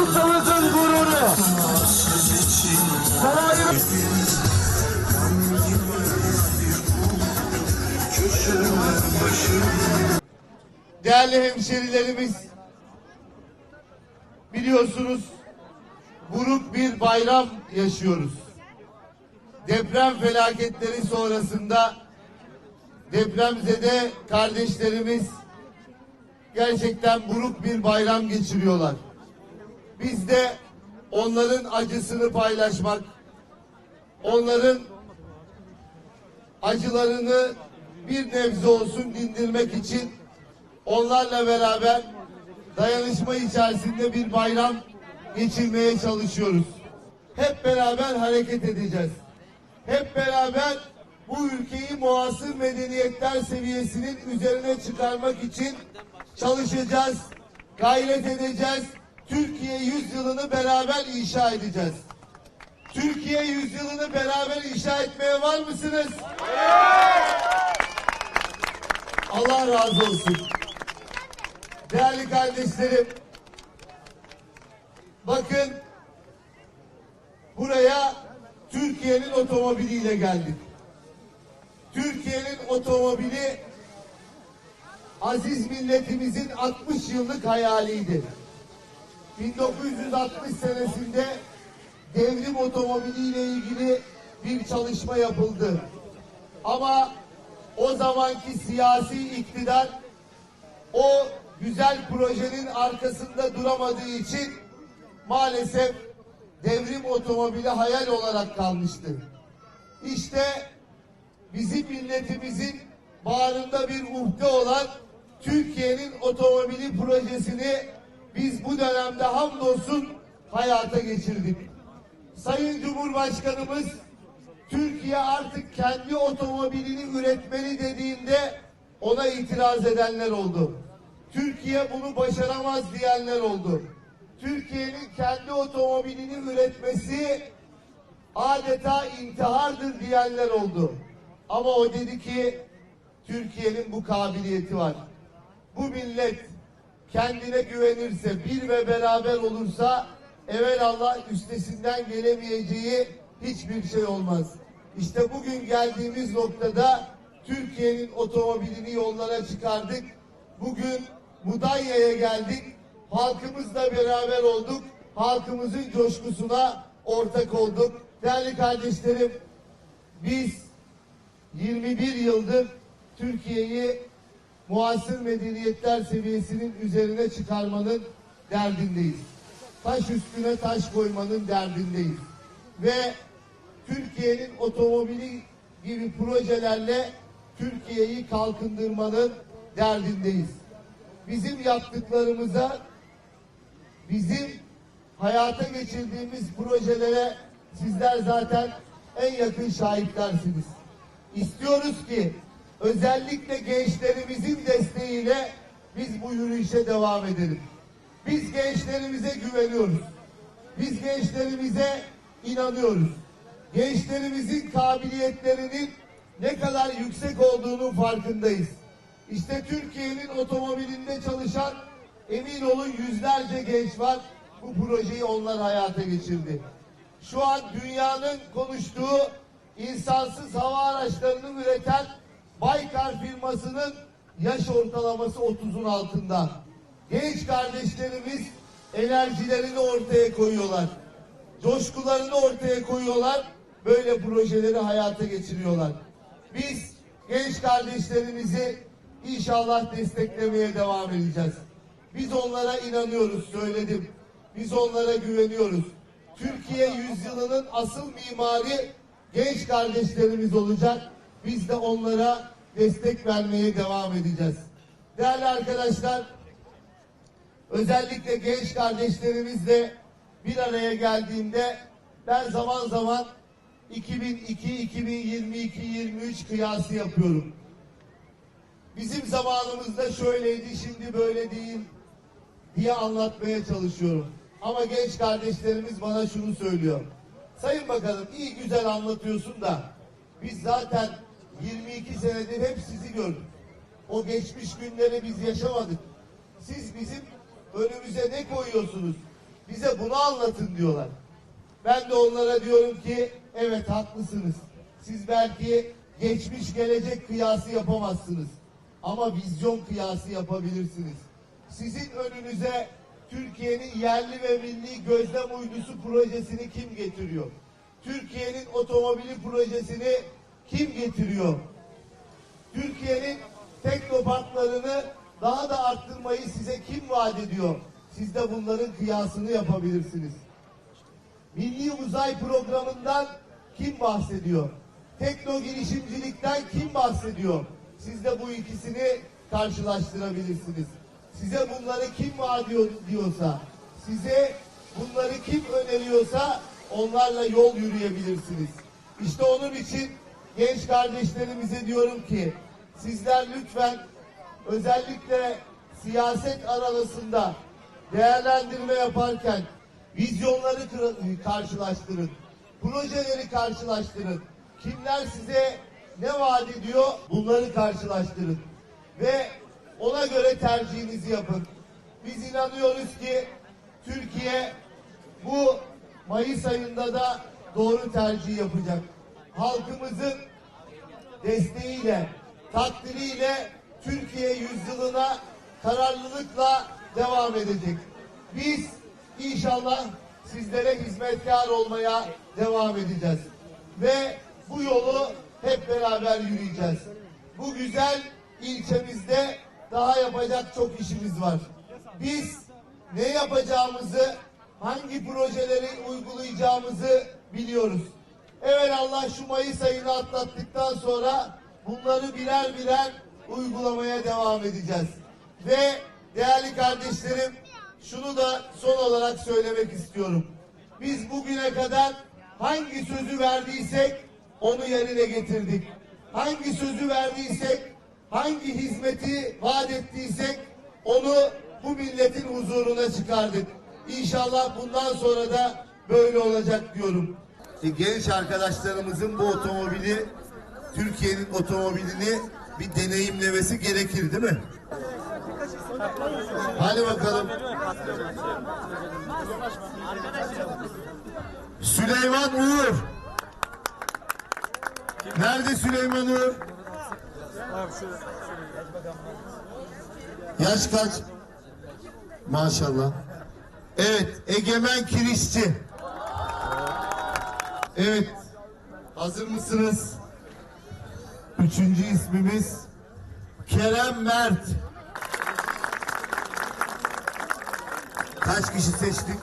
Bursa'mızın gururu. Değerli hemşerilerimiz, biliyorsunuz buruk bir bayram yaşıyoruz. Deprem felaketleri sonrasında depremzede kardeşlerimiz gerçekten buruk bir bayram geçiriyorlar. Biz de onların acısını paylaşmak, onların acılarını bir nebze olsun dindirmek için onlarla beraber dayanışma içerisinde bir bayram geçirmeye çalışıyoruz. Hep beraber hareket edeceğiz. Hep beraber bu ülkeyi muasır medeniyetler seviyesinin üzerine çıkarmak için çalışacağız, gayret edeceğiz. Türkiye yüzyılını beraber inşa edeceğiz. Türkiye yüzyılını beraber inşa etmeye var mısınız? Allah razı olsun. Değerli kardeşlerim, bakın buraya Türkiye'nin otomobiliyle geldik. Türkiye'nin otomobili aziz milletimizin 60 yıllık hayaliydi. 1960 senesinde devrim otomobiliyle ilgili bir çalışma yapıldı. Ama o zamanki siyasi iktidar o güzel projenin arkasında duramadığı için maalesef devrim otomobili hayal olarak kalmıştı. İşte bizim milletimizin bağrında bir uhde olan Türkiye'nin otomobili projesini biz bu dönemde hamdolsun hayata geçirdik. Sayın Cumhurbaşkanımız Türkiye artık kendi otomobilini üretmeli dediğinde ona itiraz edenler oldu. Türkiye bunu başaramaz diyenler oldu. Türkiye'nin kendi otomobilini üretmesi adeta intihardır diyenler oldu. Ama o dedi ki Türkiye'nin bu kabiliyeti var. Bu millet kendine güvenirse, bir ve beraber olursa evelallah üstesinden gelemeyeceği hiçbir şey olmaz. İşte bugün geldiğimiz noktada Türkiye'nin otomobilini yollara çıkardık. Bugün Mudanya'ya geldik. Halkımızla beraber olduk. Halkımızın coşkusuna ortak olduk. Değerli kardeşlerim, biz 21 yıldır Türkiye'yi muasır medeniyetler seviyesinin üzerine çıkarmanın derdindeyiz. Taş üstüne taş koymanın derdindeyiz. Ve Türkiye'nin otomobili gibi projelerle Türkiye'yi kalkındırmanın derdindeyiz. Bizim yaptıklarımıza, bizim hayata geçirdiğimiz projelere sizler zaten en yakın şahitlersiniz. İstiyoruz ki özellikle gençlerimizin desteğiyle biz bu yürüyüşe devam edelim. Biz gençlerimize güveniyoruz. Biz gençlerimize inanıyoruz. Gençlerimizin kabiliyetlerinin ne kadar yüksek olduğunun farkındayız. İşte Türkiye'nin otomobilinde çalışan emin olun yüzlerce genç var. Bu projeyi onlar hayata geçirdi. Şu an dünyanın konuştuğu insansız hava araçlarını üreten Baykar firmasının yaş ortalaması 30'un altında. Genç kardeşlerimiz enerjilerini ortaya koyuyorlar. Coşkularını ortaya koyuyorlar. Böyle projeleri hayata geçiriyorlar. Biz genç kardeşlerimizi inşallah desteklemeye devam edeceğiz. Biz onlara inanıyoruz söyledim. Biz onlara güveniyoruz. Türkiye yüzyılının asıl mimari genç kardeşlerimiz olacak. Biz de onlara destek vermeye devam edeceğiz. Değerli arkadaşlar, özellikle genç kardeşlerimizle bir araya geldiğimde ben zaman zaman 2002, 2022, 23 kıyası yapıyorum. Bizim zamanımızda şöyleydi, şimdi böyle değil diye anlatmaya çalışıyorum. Ama genç kardeşlerimiz bana şunu söylüyor. Sayın Bakanım iyi güzel anlatıyorsun da biz zaten 22 senedir hep sizi gördük. O geçmiş günleri biz yaşamadık. Siz bizim önümüze ne koyuyorsunuz? Bize bunu anlatın diyorlar. Ben de onlara diyorum ki evet haklısınız. Siz belki geçmiş gelecek kıyası yapamazsınız. Ama vizyon kıyası yapabilirsiniz. Sizin önünüze Türkiye'nin yerli ve milli gözlem uydusu projesini kim getiriyor? Türkiye'nin otomobili projesini kim getiriyor? Türkiye'nin teknoparklarını daha da arttırmayı size kim vaat ediyor? Siz de bunların kıyasını yapabilirsiniz. Milli Uzay Programı'ndan kim bahsediyor? Tekno girişimcilikten kim bahsediyor? Siz de bu ikisini karşılaştırabilirsiniz. Size bunları kim vaat diyorsa, size bunları kim öneriyorsa onlarla yol yürüyebilirsiniz. İşte onun için genç kardeşlerimize diyorum ki sizler lütfen özellikle siyaset arasında değerlendirme yaparken vizyonları kır- karşılaştırın. Projeleri karşılaştırın. Kimler size ne vaat ediyor bunları karşılaştırın. Ve ona göre tercihinizi yapın. Biz inanıyoruz ki Türkiye bu Mayıs ayında da doğru tercih yapacak. Halkımızın desteğiyle, takdiriyle Türkiye yüzyılına kararlılıkla devam edecek. Biz inşallah sizlere hizmetkar olmaya devam edeceğiz. Ve bu yolu hep beraber yürüyeceğiz. Bu güzel ilçemizde daha yapacak çok işimiz var. Biz ne yapacağımızı, hangi projeleri uygulayacağımızı biliyoruz. Allah şu Mayıs ayını atlattıktan sonra bunları birer birer uygulamaya devam edeceğiz. Ve değerli kardeşlerim şunu da son olarak söylemek istiyorum. Biz bugüne kadar hangi sözü verdiysek onu yerine getirdik. Hangi sözü verdiysek, hangi hizmeti vaat ettiysek onu bu milletin huzuruna çıkardık. İnşallah bundan sonra da böyle olacak diyorum. E, Genç arkadaşlarımızın bu otomobili, Türkiye'nin otomobilini bir deneyimlemesi gerekir değil mi? Hadi bakalım. Süleyman Uğur. Nerede Süleyman Uğur? Yaş kaç? Maşallah. Evet, Egemen Kirişçi. Evet, hazır mısınız? Üçüncü ismimiz Kerem Mert. Kaç kişi seçtik?